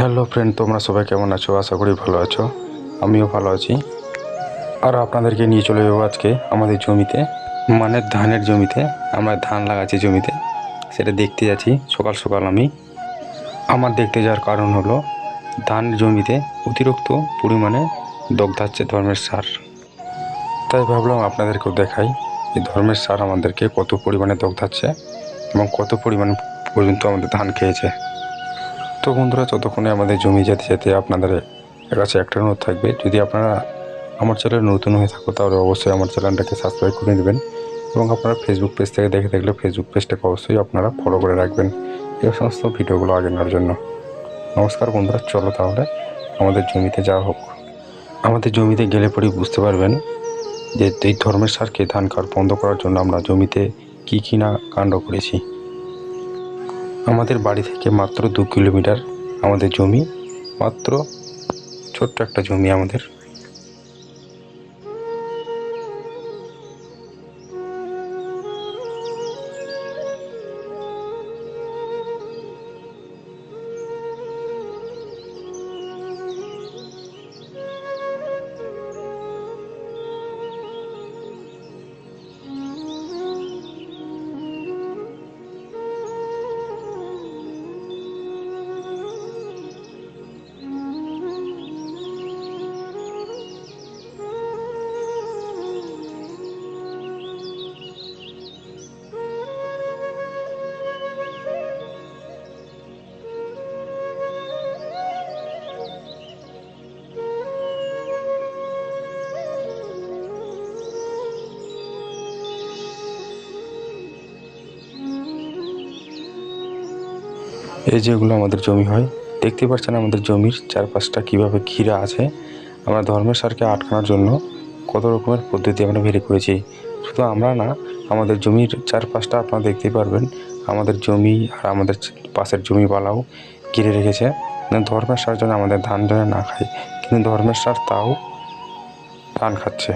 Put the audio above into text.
Hello friend তোমরা সবাই কেমন আছো? আশা করি ভালো আছো। আমিও ভালো আছি। আর আপনাদেরকে নিয়ে চলে যাব আজকে আমাদের জমিতে মানে ধানের জমিতে। আমরা ধান লাগাচ্ছি জমিতে, সেটা দেখতে যাচ্ছি সকাল সকাল আমি। আমার দেখতে যাওয়ার কারণ হলো, ধান জমিতে অতিরিক্ত পরিমাণে দগ্ধাচ্ছে ধর্মের সার। তাই ভাবলাম আপনাদেরকেও দেখাই এই ধর্মের সার আমাদেরকে কত পরিমাণে দগ্ধাচ্ছে এবং কত পরিমাণ পর্যন্ত আমাদের ধান খেয়েছে। তো বন্ধুরা, ততক্ষণে আমাদের জমি যেতে যেতে আপনাদের কাছে একটা অনুরোধ থাকবে। যদি আপনারা আমার চ্যানেল নতুন হয়ে থাকো, তাহলে অবশ্যই আমার চ্যানেলটাকে সাবস্ক্রাইব করে নেবেন এবং আপনারা ফেসবুক পেজ থেকে দেখে থাকলে ফেসবুক পেজটাকে অবশ্যই আপনারা ফলো করে রাখবেন এই সমস্ত ভিডিওগুলো আগে নেওয়ার জন্য। নমস্কার বন্ধুরা, চলো তাহলে আমাদের জমিতে যাওয়া হোক। আমাদের জমিতে গেলে পরেই বুঝতে পারবেন যে এই ধর্মের সারকে ধান খাওয়ার বন্ধ করার জন্য আমরা জমিতে কী কী না কাণ্ড করেছি। আমাদের বাড়ি থেকে মাত্র দু কিলোমিটার আমাদের জমি মাত্র ছোট্ট একটা জমি আমাদের এই যেগুলো আমাদের জমি হয়, দেখতে পাচ্ছেন আমাদের জমির চারপাশটা কীভাবে ঘিরা আছে। আমরা ধর্মের সারকে আটকানোর জন্য কত রকমের পদ্ধতি আমরা বের করেছি। শুধু আমরা না, আমাদের জমির চারপাশটা আপনারা দেখতে পারবেন। আমাদের জমি আর আমাদের পাশের জমিওয়ালাও ঘিরে রেখেছে। ধর্মের সার যেন আমাদের ধান যেন না খায়, কিন্তু ধর্মের সার তাও ধান খাচ্ছে।